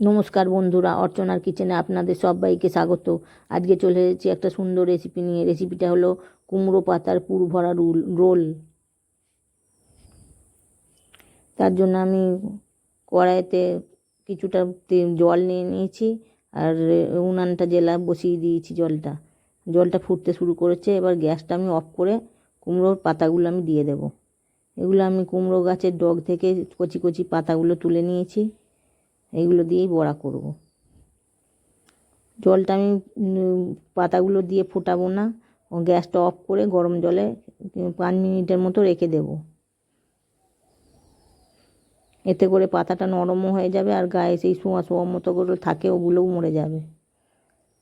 নমস্কার বন্ধুরা, অর্চনার কিচেনে আপনাদের সবাইকে স্বাগত। আজকে চলে এসেছি একটা সুন্দর রেসিপি নিয়ে। রেসিপিটা হলো কুমড়ো পাতার পুর ভরা রুল, রোল। তার জন্য আমি কড়াইতে কিছুটা জল নিয়ে নিয়েছি আর উনানটা জেলা বসিয়ে দিয়েছি জলটা। জলটা ফুটতে শুরু করেছে, এবার গ্যাসটা আমি অফ করে কুমড়োর পাতাগুলো আমি দিয়ে দেবো। এগুলো আমি কুমড়ো গাছের ডগ থেকে কচি কচি পাতাগুলো তুলে নিয়েছি। এইগুলো দিয়েই বড়া করব। জলটা আমি পাতাগুলো দিয়ে ফোটাবো না। ও গ্যাসটা অফ করে গরম জলে পাঁচ মিনিটের মতো রেখে দেব। এতে করে পাতাটা নরমও হয়ে যাবে আর গায়ে সেই শোঁয়া শোঁয়া মতো করে থাকে, ওগুলোও মরে যাবে।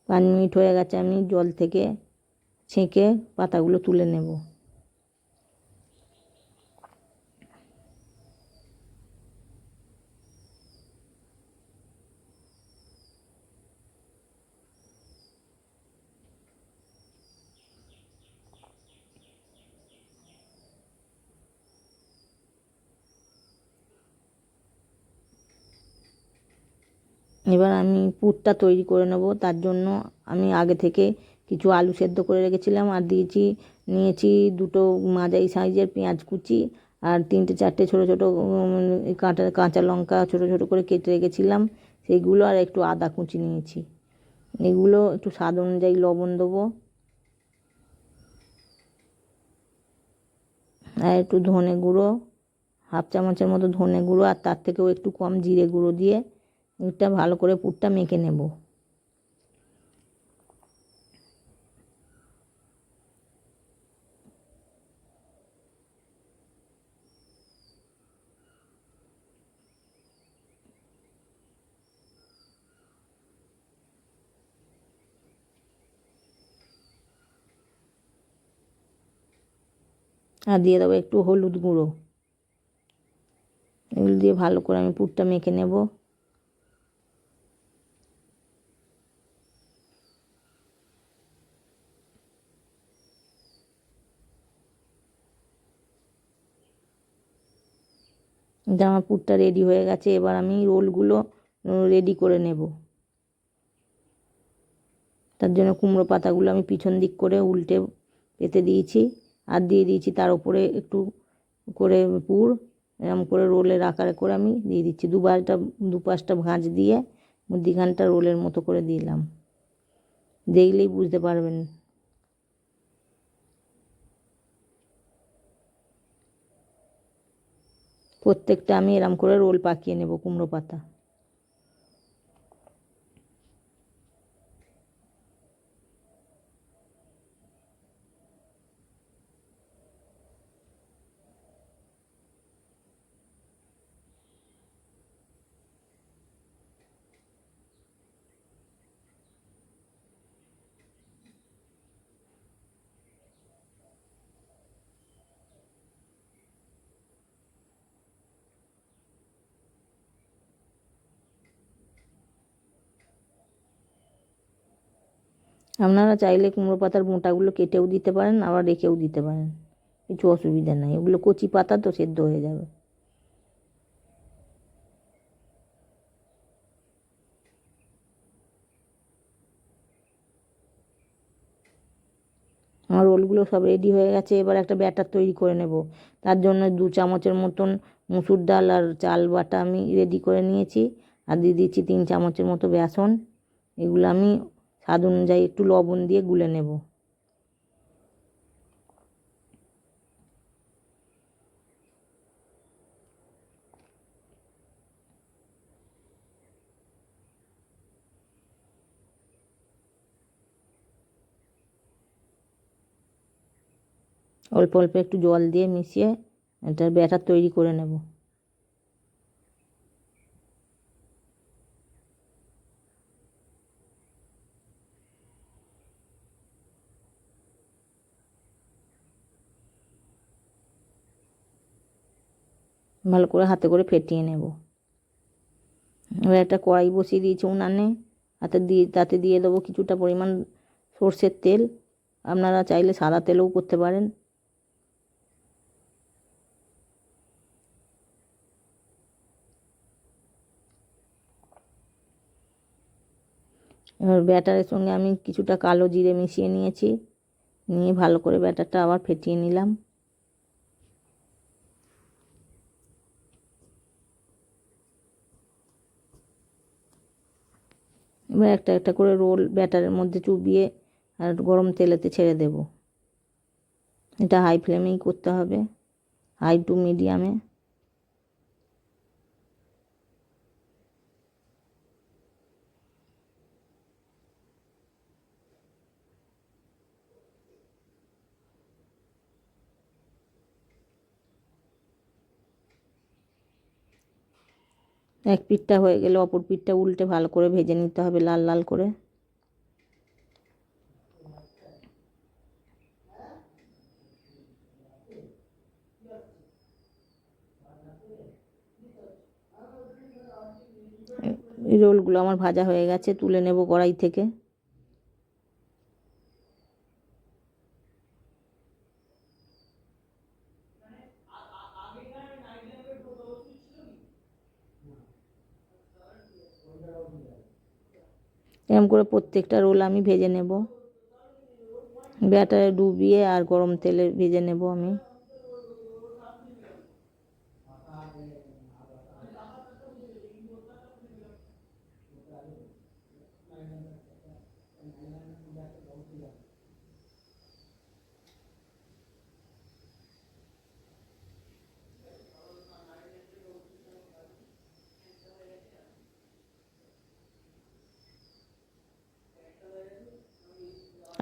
পাঁচ মিনিট হয়ে গেছে আমি জল থেকে ছেঁকে পাতাগুলো তুলে নেব। এবার আমি পুরটা তৈরি করে নেব। তার জন্য আমি আগে থেকে কিছু আলু সেদ্ধ করে রেখেছিলাম। আর দিয়েছি, নিয়েছি দুটো মাঝারি সাইজের পেঁয়াজ কুচি আর তিনটে চারটে ছোটো ছোটো কাঁটা, কাঁচা লঙ্কা ছোটো ছোটো করে কেটে রেখেছিলাম। সেইগুলো আর একটু আদা কুচি নিয়েছি। এগুলো একটু স্বাদ অনুযায়ী লবণ দেবো। আর একটু ধনে গুঁড়ো, হাফ চামচের মতো ধনে গুঁড়ো আর তার থেকেও একটু কম জিরে গুঁড়ো দিয়ে এটা ভালো করে পুরটা মেখে নেব। আর দিয়ে দেবো একটু হলুদ গুঁড়ো। এগুলো দিয়ে ভালো করে আমি পুরটা মেখে নেব এটা আমার পুরটা রেডি হয়ে গেছে, এবার আমি রোলগুলো রেডি করে নেব। তার জন্য কুমড়ো পাতাগুলো আমি পিছন দিক করে উল্টে পেতে দিয়েছি, আর দিয়ে দিয়েছি তার উপরে একটু করে পুর এরকম করে রোলের আকারে করে আমি দিয়ে দিচ্ছি। দুবারটা দুপাশটা ভাঁজ দিয়ে মধ্যিখানটা রোলের মতো করে দিলাম। দেখলেই বুঝতে পারবেন। প্রত্যেকটা আমি এরম করে রোল পাকিয়ে নেব কুমড়ো পাতা। আপনারা চাইলে কুমড়ো পাতার মোটাগুলো কেটেও দিতে পারেন, আবার রেখেও দিতে পারেন। কিছু অসুবিধা নাই। ওগুলো কচি পাতা তো সেদ্ধ হয়ে যাবে। আমার রোলগুলো সব রেডি হয়ে গেছে। এবার একটা ব্যাটার তৈরি করে নেব। তার জন্য দু চামচের মতন মুসুর ডাল আর চাল বাটা আমি রেডি করে নিয়েছি। আর দিয়ে দিচ্ছি তিন চামচের মতো বেসন। এগুলো আমি স্বাদ অনুযায়ী একটু লবণ দিয়ে গুলে নেব। অল্প অল্প একটু জল দিয়ে মিশিয়ে এটার ব্যাটার তৈরি করে নেব। ভালো করে হাতে করে ফেটিয়ে নেব। এবার একটা কড়াই বসিয়ে দিয়েছি উনানে, হাতে দিয়ে, তাতে দিয়ে দেবো কিছুটা পরিমাণ সর্ষের তেল। আপনারা চাইলে সাদা তেলেও করতে পারেন। এবার ব্যাটারের সঙ্গে আমি কিছুটা কালো জিরে মিশিয়ে নিয়েছি। নিয়ে ভালো করে ব্যাটারটা আবার ফেটিয়ে নিলাম। এবার একটা একটা করে রোল ব্যাটারের মধ্যে চুবিয়ে আর গরম তেলেতে ছেড়ে দেব। এটা হাই ফ্লেমেই করতে হবে হাই টু মিডিয়ামে এক পিঠটা হয়ে গেলে অপর পিঠটা উল্টে ভালো করে ভেজে নিতে হবে লাল লাল করে। রোলগুলো আমার ভাজা হয়ে গেছে, তুলে নেব কড়াই থেকে। এরকম করে প্রত্যেকটা রোল আমি ভেজে নেব। ব্যাটারে ডুবিয়ে আর গরম তেলে ভেজে নেব আমি।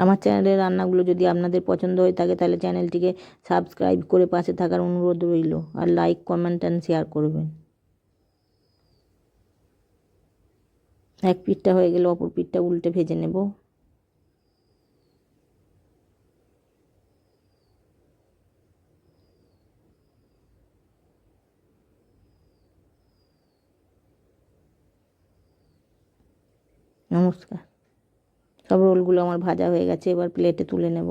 আমার চ্যানেলের রান্নাগুলো যদি আপনাদের পছন্দ হয়ে থাকে, তাহলে চ্যানেলটিকে সাবস্ক্রাইব করে পাশে থাকার অনুরোধ রইল। আর লাইক কমেন্ট অ্যান্ড শেয়ার করবেন। এক পিঠটা হয়ে গেলে অপর পিঠটা উল্টে ভেজে নেব। নমস্কার। সব রোলগুলো আমার ভাজা হয়ে গেছে এবার প্লেটে তুলে নেব।